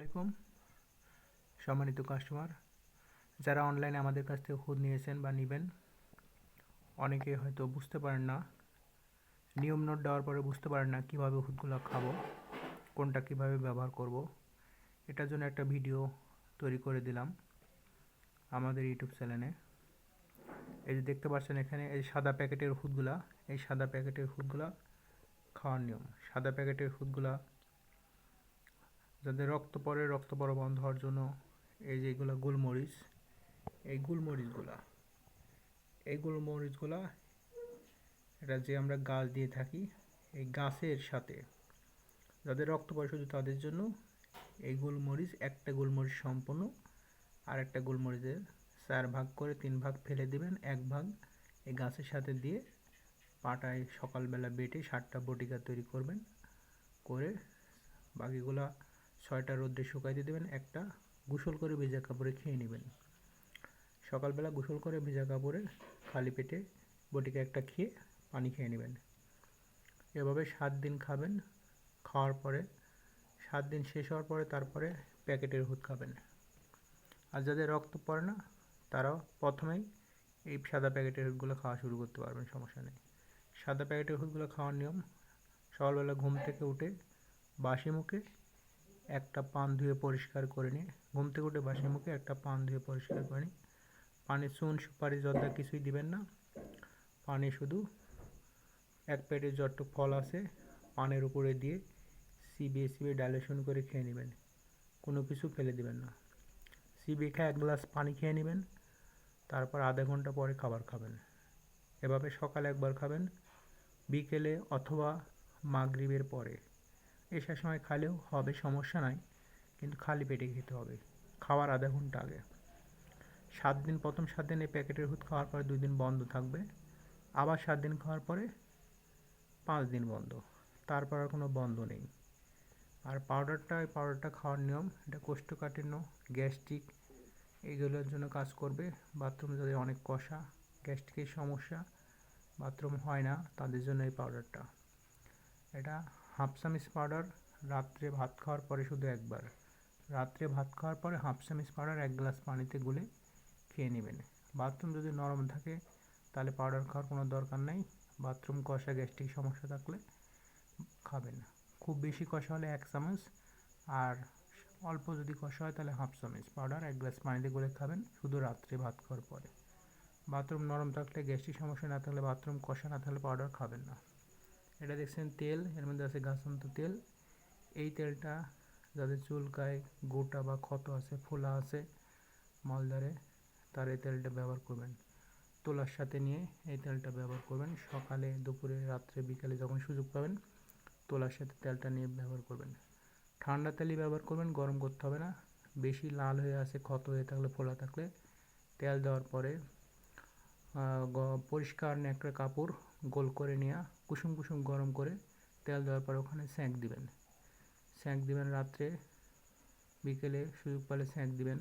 আলাইকুম। সম্মানিত কাস্টমার যারা অনলাইনে আমাদের কাছ থেকে খুদ নিয়েছেন বা নেবেন, অনেকে হয়তো বুঝতে পারেন না, নিয়ম নোট দেওয়ার পরে বুঝতে পারেন না কীভাবে ওষুধগুলো খাব, কোনটা কীভাবে ব্যবহার করব। এটার জন্য একটা ভিডিও তৈরি করে দিলাম আমাদের ইউটিউব চ্যানেলে এই যে দেখতে পাচ্ছেন এখানে, এই সাদা প্যাকেটের ওষুধগুলা এই সাদা প্যাকেটের ওষুধগুলা খাওয়ার নিয়ম। সাদা প্যাকেটের ওষুধগুলা যাদের রক্ত পরে রক্ত পড়া বন্ধ হওয়ার জন্য এই যে এগুলো গোলমরিচ, এই গোলমরিচগুলা এই গোলমরিচগুলা এটা যে আমরা গাছ দিয়ে থাকি, এই গাছের সাথে যাদের রক্ত পড়ে শুধু তাদের জন্য এই গোলমরিচ, একটা গোলমরিচ সম্পূর্ণ আর একটা গোলমরিচের চার ভাগ করে তিন ভাগ ফেলে দিবেন, এক ভাগ এই গাছের সাথে দিয়ে পাটায় সকালবেলা বেটে সাতটা বটিকা তৈরি করবেন, করে বাকিগুলা ছয়টা রোদ্রে শুকাইতে দেবেন, একটা গোসল করে ভেজা কাপড়ে খেয়ে নেবেন। সকালবেলা গোসল করে ভেজা কাপড়ে খালি পেটে বটিকা একটা খেয়ে পানি খেয়ে নেবেন। এভাবে সাত দিন খাবেন, খাওয়ার পরে, সাত দিন শেষ হওয়ার পরে তারপরে প্যাকেটের ওষুধ খাবেন। আর যাদের রক্ত পড়ে না, তারাও প্রথমেই এই সাদা প্যাকেটের ওষুধগুলো খাওয়া শুরু করতে পারবেন, সমস্যা নেই। সাদা প্যাকেটের ওষুধগুলো খাওয়ার নিয়ম, সকালবেলা ঘুম থেকে উঠে বাসি মুখে একটা পান ধুয়ে পরিষ্কার করে নিয়ে ঘুম থেকে উঠে বাসি মুখে একটা পান ধুয়ে পরিষ্কার করে নিই। পানি চুন, সুপারি, জর্দা কিছুই দিবেন না। পানি শুধু এক প্লেটের যতটুক ফল আছে পানের উপরে দিয়ে সিবিয়ে সিবিয়ে ডাইলেশন করে খেয়ে নেবেন। কোনো কিছু ফেলে দিবেন না। সিবিয়ে খেয়ে এক গ্লাস পানি খেয়ে নেবেন। তারপর আধা ঘণ্টা পরে খাবার খাবেন। এভাবে সকালে একবার খাবেন, বিকেলে অথবা মাগরিবের পরে। এসার সময় খালেও হবে, সমস্যা নাই। কিন্তু খালি পেটে খেতে হবে। খাওয়ার আধা ঘণ্টা আগে। সাত দিন, প্রথম সাত দিন এই প্যাকেটের ওষুধ খাওয়ার পরে দুই দিন বন্ধ থাকবে। আবার সাত দিন খাওয়ার পরে পাঁচ দিন বন্ধ। তারপর আর কোনো বন্ধ নেই। আর পাউডারটা এই পাউডারটা খাওয়ার নিয়ম, এটা কোষ্ঠকাঠিন্য, গ্যাস্ট্রিক এইগুলোর জন্য কাজ করবে। বাথরুম যাদের অনেক কষা, গ্যাস্ট্রিকের সমস্যা, বাথরুম হয় না, তাদের জন্য এই পাউডারটা এটা হাফ চামিচ পাউডার রাত্রে ভাত খাওয়ার পরে শুধু একবার। রাত্রে ভাত খাওয়ার পরে হাফ চামিচ পাউডার এক গ্লাস পানিতে গুলে খেয়ে নেবেন। বাথরুম যদি নরম থাকে, তাহলে পাউডার খাওয়ার কোনো দরকার নেই। বাথরুম কষা গ্যাস্ট্রিক সমস্যা থাকলে খাবেন। খুব বেশি কষা হলে এক চামচ, আর অল্প যদি কষা হয় তাহলে হাফ চামচ পাউডার এক গ্লাস পানিতে গুলে খাবেন শুধু রাত্রে ভাত খাওয়ার পরে। বাথরুম নরম থাকলে গ্যাস্ট্রিক সমস্যা না থাকলে, বাথরুম কষা না থাকলে পাউডার খাবেন না। এটা দেখছেন তেল, এর মধ্যে আছে গাছন্ত তেল। এই তেলটা যাদের চুলকায় গোটা বা ক্ষত আছে, ফোলা আছে, মালদারে, তার এই তেলটা ব্যবহার করবেন। তোলার সাথে নিয়ে এই তেলটা ব্যবহার করবেন। সকালে, দুপুরে, রাত্রে, বিকালে যখন সুযোগ পাবেন, তোলার সাথে তেলটা নিয়ে ব্যবহার করবেন। ঠান্ডা তেলই ব্যবহার করবেন, গরম করতে হবে না। বেশি লাল হয়ে আছে, ক্ষত হয়ে থাকলে, ফোলা থাকলে তেল দেওয়ার পরে পরিষ্কার ন্যাকড়া কাপড় গোল করে নেওয়া কুসুম কুসুম গরম করে তেল দেওয়ার পর ওখানে স্যাঁক দিবেন। স্যাঁক দিবেন রাত্রে, বিকেলে সুযোগ পেলে স্যাঁক দিবেন,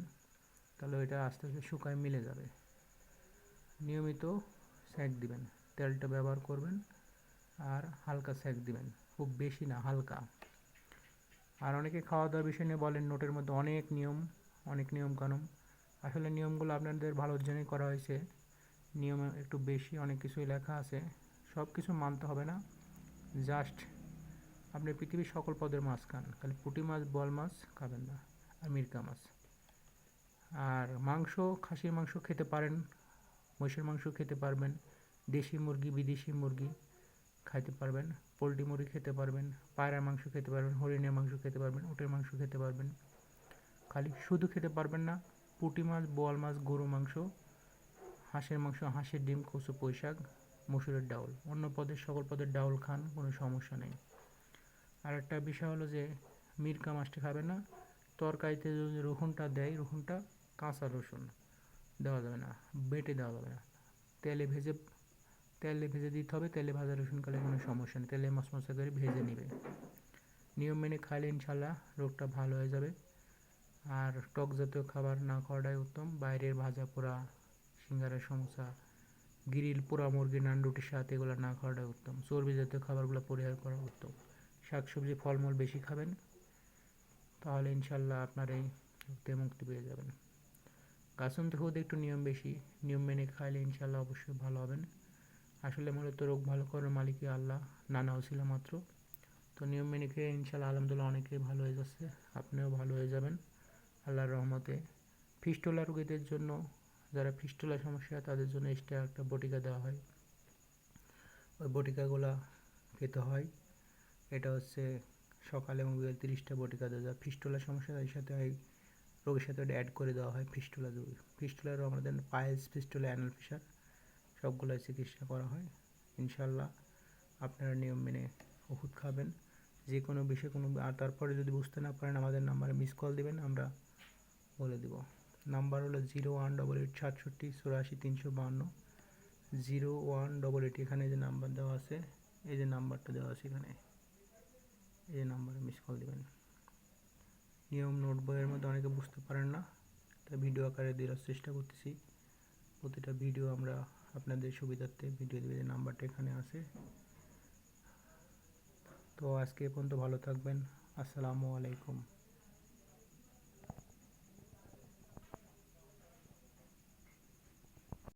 তাহলে ওইটা আস্তে আস্তে শুকায় মিলে যাবে। নিয়মিত স্যাঁক দিবেন, তেলটা ব্যবহার করবেন আর হালকা স্যাঁক দিবেন, খুব বেশি না, হালকা। আর অনেকে খাওয়া দাওয়ার বিষয় নিয়ে বলেন, নোটের মধ্যে অনেক নিয়ম অনেক নিয়ম কানুন আসলে নিয়মগুলো আপনাদের ভালোর জন্যই করা হয়েছে। নিয়ম একটু বেশি অনেক কিছুই লেখা আছে। সব কিছু মানতে হবে না। জাস্ট আপনি পৃথিবীর সকল পদের মাছ খান খালি পুঁটি মাছ, বল মাছ খাবেন না। আর মিরকা মাছ। আর মাংস, খাসির মাংস খেতে পারেন। মহিষের মাংস খেতে পারবেন। দেশি মুরগি, বিদেশি মুরগি খাইতে পারবেন। পোলট্রি মুরগি খেতে পারবেন। পায়রার মাংস খেতে পারবেন। হরিণের মাংস খেতে পারবেন। উটের মাংস খেতে পারবেন। খালি শুধু খেতে পারবেন না। পুঁটি মাছ বোয়াল মাছ গরু মাংস হাঁসের মাংস, হাঁসের ডিম, কচু, পুঁইশাক, মসুরের ডাউল। অন্য পদের সকল পদের ডাউল খান, কোনো সমস্যা নেই। আর একটা বিষয় হলো যে, মিরকা মাছটা খাবে না। তরকারিতে যদি রসুনটা দেয়, রসুনটা কাঁচা রসুন, দেওয়া যাবে না, বেটে দেওয়া যাবে না। তেলে ভেজে তেলে ভেজে দিতে হবে, তেলে ভাজা রসুন খালে কোনো সমস্যা নেই। তেলে মাছ মশমশা করে ভেজে নেবে। নিয়ম মেনে খাইলে ইনশাল্লাহ রোগটা ভালো হয়ে যাবে। আর টক জাতীয় খাবার না খাওয়াটাই উত্তম। বাইরের ভাজা পোড়া সিঙ্গারা সমোসা গ্রিল, পোড়া মুরগি নান রুটির সাথে এগুলো না খাওয়াটাই উত্তম। চর্বি জাতীয় খাবারগুলো পরিহার করা উত্তম। শাকসবজি, ফলমূল বেশি খাবেন, তাহলে ইনশাল্লাহ আপনার এই রোগ থেকে মুক্তি পেয়ে যাবেন। থেকে ওদের একটু নিয়ম বেশি, নিয়ম মেনে খাইলে ইনশাল্লাহ অবশ্যই ভালো হবেন। আসলে মূলত রোগ ভালো করার মালিকই আল্লাহ নানা ছিল মাত্র। তো নিয়ম মেনে খেয়ে ইনশাল্লাহ আলহামদুলিল্লাহ অনেকেই ভালো হয়ে যাচ্ছে, আপনিও ভালো হয়ে যাবেন। আল্লাহর রহমতে। ফিস্টোলা রোগীদের জন্য যারা ফিস্টোলা সমস্যা তাদের জন্য এক্সট্রা একটা বটিকা দেওয়া হয়। ওই বটিকাগুলা খেতে হয়। এটা হচ্ছে সকালে এবং বিকেল তিরিশটা বটিকা দেওয়া যায়। ফিস্টোলা সমস্যা এর সাথে এই রোগের সাথে অ্যাড করে দেওয়া হয় ফিস্টোলা রোগ ফিস্টোলার আমাদের পায়েলস ফিস্টোলা অ্যানাল ফিসার সবগুলোই চিকিৎসা করা হয়। ইনশাল্লাহ আপনারা নিয়ম মেনে ওষুধ খাবেন। যে কোনো বিষয়ে কোনো আর তারপরে যদি বুঝতে না পারেন, আমাদের নাম্বারে মিস কল দেবেন, আমরা বলে দেব। নাম্বার হলো জিরো ওয়ান ডবল এইট সাতষট্টি চুরাশি তিনশো বাহান্ন জিরো ওয়ান ডবল এইট, এখানে যে নাম্বার দেওয়া আছে, এই যে নাম্বারটা দেওয়া আছে এখানে, এই যে নাম্বারে মিস কল দেবেন। নিয়ম নোট বইয়ের মধ্যে অনেকে বুঝতে পারেন না, তাই ভিডিও আকারে দেওয়ার চেষ্টা করতেছি। প্রতিটা ভিডিও আমরা আপনাদের সুবিধার্থে ভিডিও দেবে যে নাম্বারটা এখানে আছে। তো আজকে পর্যন্ত ভালো থাকবেন। আসসালামু আলাইকুম।